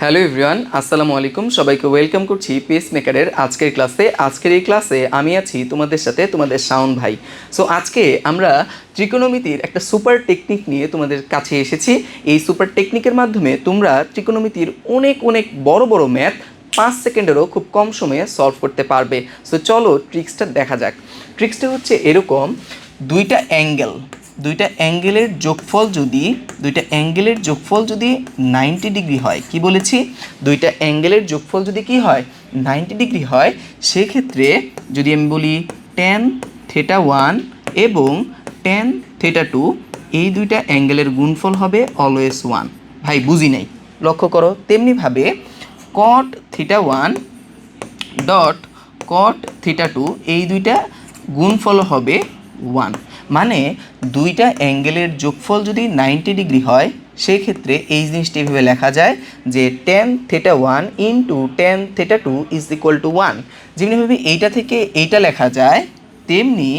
Hello everyone, আসসালামু আলাইকুম। সবাইকে ওয়েলকাম করছি পেস মেকারের আজকের ক্লাসে। আজকের এই ক্লাসে আমি আছি তোমাদের সাথে তোমাদের শাওন ভাই। সো আজকে আমরা ত্রিকোণমিতির একটা সুপার টেকনিক নিয়ে তোমাদের কাছে এসেছি। এই সুপার টেকনিকের মাধ্যমে তোমরা ত্রিকোণমিতির অনেক অনেক বড় বড় ম্যাথ পাঁচ সেকেন্ডেরও খুব কম সময়ে সলভ করতে পারবে। সো চলো ট্রিক্সটা দেখা যাক। ট্রিক্সটা হচ্ছে এরকম, দুইটা অ্যাঙ্গেল দুইটা অ্যাঙ্গেলের যোগফল যদি, দুইটা অ্যাঙ্গেলের যোগফল যদি নাইনটি ডিগ্রি হয়, কি বলেছি? দুইটা অ্যাঙ্গেলের যোগফল যদি কি হয়, নাইনটি ডিগ্রি হয়, সেক্ষেত্রে যদি আমি বলি টেন থেটা ওয়ান এবং টেন থেটা টু এই দুইটা অ্যাঙ্গেলের গুণফল হবে অলওয়েজ ওয়ান ভাই, বুঝি নাই? লক্ষ্য করো তেমনিভাবে cot theta one dot cot theta two এই দুইটা গুণফল হবে ওয়ান মানে দুইটা অ্যাঙ্গেলের যোগফল যদি নাইনটি ডিগ্রি হয় সেই ক্ষেত্রে এই জিনিসটি এভাবে লেখা যায় যে tan theta one into tan theta two is equal to one যেমনিভাবে এইটা থেকে এইটা লেখা যায়, তেমনি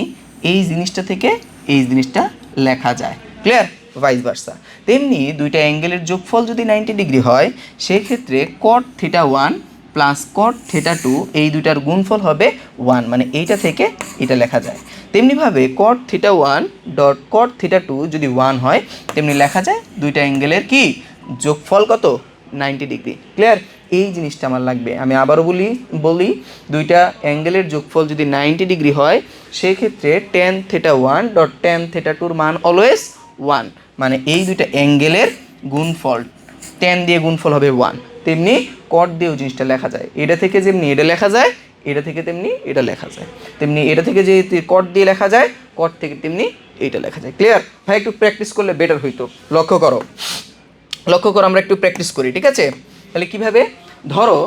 এই জিনিসটা থেকে এই জিনিসটা লেখা যায়। ক্লিয়ার ভাইস ভার্সা তেমনি দুইটা অ্যাঙ্গেলের যোগফল যদি নাইনটি ডিগ্রি হয়, সেক্ষেত্রে cot theta one plus cot theta two এই দুইটার গুণফল হবে ওয়ান মানে এইটা থেকে এটা লেখা যায়। তেমনিভাবে cot theta one dot cot theta two যদি ওয়ান হয়, তেমনি লেখা যায় দুইটা অ্যাঙ্গেলের কি? যোগফল কত? নাইনটি ডিগ্রি ক্লিয়ার এই জিনিসটা আমার লাগবে। আমি আবারও বলি বলি, দুইটা অ্যাঙ্গেলের যোগফল যদি নাইনটি ডিগ্রি হয়, সেক্ষেত্রে tan theta one dot tan theta টুর মান অলওয়েজ ওয়ান মানে এই দুইটা অ্যাঙ্গেলের গুণফল টেন দিয়ে গুণফল হবে ওয়ান তেমনি কট দিয়েও জিনিসটা লেখা যায়। এটা থেকে যেমনি এটা লেখা যায় এটা থেকে তেমনি এটা লেখা যায়। তেমনি এটা থেকে যে কট দিয়ে লেখা যায় কট থেকে তেমনি এইটা লেখা যায়। ক্লিয়ার ভাই, একটু প্র্যাকটিস করলে বেটার হইতো। লক্ষ্য করো। লক্ষ্য করো, আমরা একটু প্র্যাকটিস করি, ঠিক আছে? তাহলে কীভাবে? ধরো,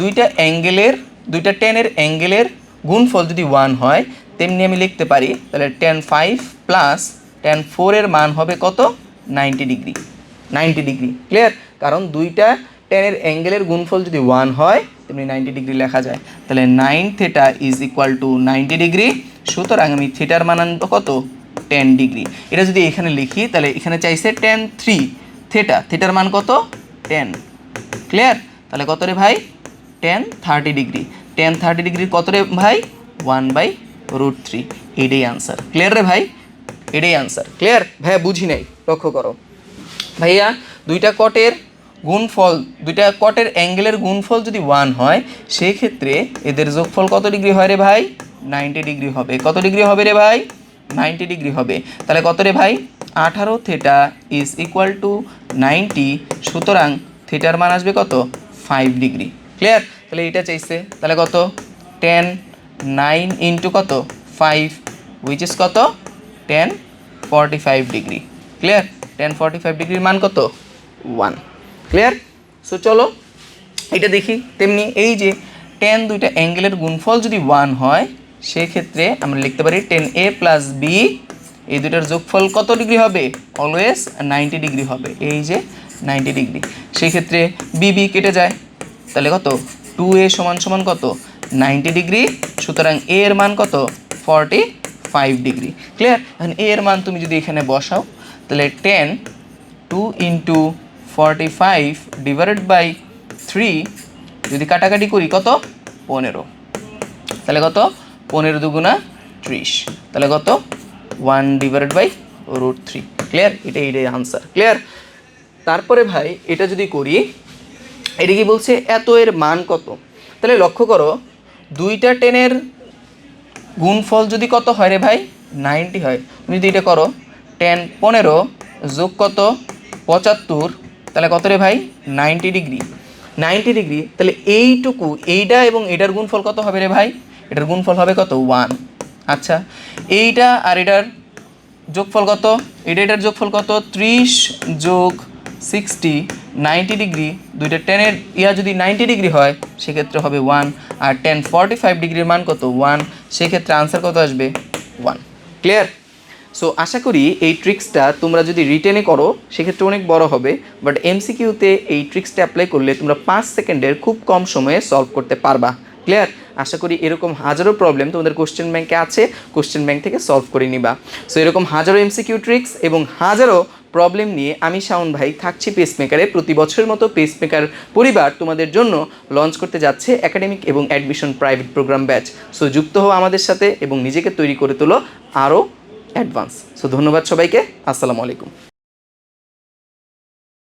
দুইটা অ্যাঙ্গেলের, দুইটা টেনের অ্যাঙ্গেলের গুণফল যদি ওয়ান হয়, তেমনি আমি লিখতে পারি, তাহলে টেন ফাইভ প্লাস টেন ফোরের মান হবে কত? Ninety degree ninety degree clear কারণ দুইটা টেনের অ্যাঙ্গেলের গুণফল যদি ওয়ান হয়, তেমনি নাইনটি ডিগ্রি লেখা যায়। তাহলে nine theta is equal to ninety degree সুতরাং আমি থিটার মান আনব কত? টেন ডিগ্রি এটা যদি এখানে লিখি, তাহলে এখানে চাইছে টেন থ্রি থেটা থেটার মান কত? টেন ক্লিয়ার তাহলে কত রে ভাই? Tan thirty degree tan thirty ডিগ্রির কত রে ভাই? ওয়ান বাই রুট থ্রি এটাই আনসার ক্লিয়ার রে ভাই? এটাই আনসার ক্লিয়ার ভাইয়া, বুঝি নাই। লক্ষ্য করো। ভাইয়া, দুইটা কটের গুণফল, দুইটা কটের অ্যাঙ্গেলের গুণফল যদি ওয়ান হয় সেই ক্ষেত্রে এদের যোগফল কত ডিগ্রি হয় রে ভাই? নাইনটি ডিগ্রি হবে। কত ডিগ্রি হবে রে ভাই? নাইনটি ডিগ্রি হবে। তাহলে কত রে ভাই? আঠারো theta is equal to ninety সুতরাং থিটার মান আসবে কত? ফাইভ ডিগ্রি ক্লিয়ার তাহলে এটা চাইছে। তাহলে কত? টেন নাইন ইন্টু কত? ফাইভ উইচ ইজ কত? Tan forty five degree clear tan forty five ডিগ্রির মান কত? ওয়ান ক্লিয়ার সো চলো, এটা দেখি। তেমনি এই যে টেন দুইটা অ্যাঙ্গেলের গুণফল যদি ওয়ান হয়, সেক্ষেত্রে আমরা লিখতে পারি টেন এ প্লাস বি এই দুটার যোগফল কত ডিগ্রি হবে? অলওয়েজ নাইনটি ডিগ্রি হবে। এই যে নাইনটি ডিগ্রি সেক্ষেত্রে বি বি কেটে যায়। তাহলে কত? টু এ সমান সমান কত? নাইনটি ডিগ্রি সুতরাং এ এর মান কত? ফর্টি ফাইভ ডিগ্রি ক্লিয়ার এখন এ এর মান তুমি যদি এখানে বসাও, তাহলে tan two into forty five divided by three যদি কাটাকাটি করি, কত? পনেরো। তাহলে কত? পনেরো দুগুণা ত্রিশ। তাহলে কত? One divided by root three clear এটা এটাই আনসার ক্লিয়ার তারপরে ভাই, এটা যদি করি, এটা কি বলছে? এত এর মান কত? তাহলে লক্ষ্য করো, দুইটা টেনের গুণফল যদি কত হয় রে ভাই? নাইনটি হয়। তুমি যদি এটা করো টেন পনেরো যোগ কত? পঁচাত্তর। তাহলে কত রে ভাই? Ninety degree. নাইনটি ডিগ্রি, তাহলে এইটুকু, এইটা এবং এটার গুণফল কত হবে রে ভাই? এটার গুণফল হবে কত? ওয়ান। আচ্ছা এইটা আর এটার যোগফল কত? এটা এটার যোগফল কত? ত্রিশ যোগ সিক্সটি, নাইনটি ডিগ্রি। দুইটা টেনের ইয়া যদি নাইনটি ডিগ্রি হয়, সেক্ষেত্রে হবে ওয়ান। আর টেন ফর্টি ফাইভ ডিগ্রির মান কত? ওয়ান। সেক্ষেত্রে আনসার কত আসবে? ওয়ান। ক্লিয়ার সো আশা করি এই ট্রিক্সটা তোমরা যদি রিটেনে করো, সেক্ষেত্রে অনেক বড় হবে। বাট এমসিকিউতে এই ট্রিক্সটা অ্যাপ্লাই করলে তোমরা পাঁচ সেকেন্ডের খুব কম সময়ে সলভ করতে পারবা। ক্লিয়ার আশা করি এরকম হাজারো প্রবলেম তোমাদের কোশ্চেন ব্যাংকে আছে কোশ্চেন ব্যাংক থেকে সলভ করে নিবা। সো এরকম হাজারো এমসিকিউ ট্রিক্স এবং হাজারো প্রবলেম নিয়ে আমি শাওন ভাই থাকছি পেসমেকারে প্রতি বছরের মতো পেসমেকার পরিবার তোমাদের জন্য লঞ্চ করতে যাচ্ছে একাডেমিক এবং admission private programme batch so যুক্ত হও আমাদের সাথে এবং নিজেকে তৈরি করে তোলো আরও অ্যাডভান্স। সো ধন্যবাদ সবাইকে। আসসালামু আলাইকুম।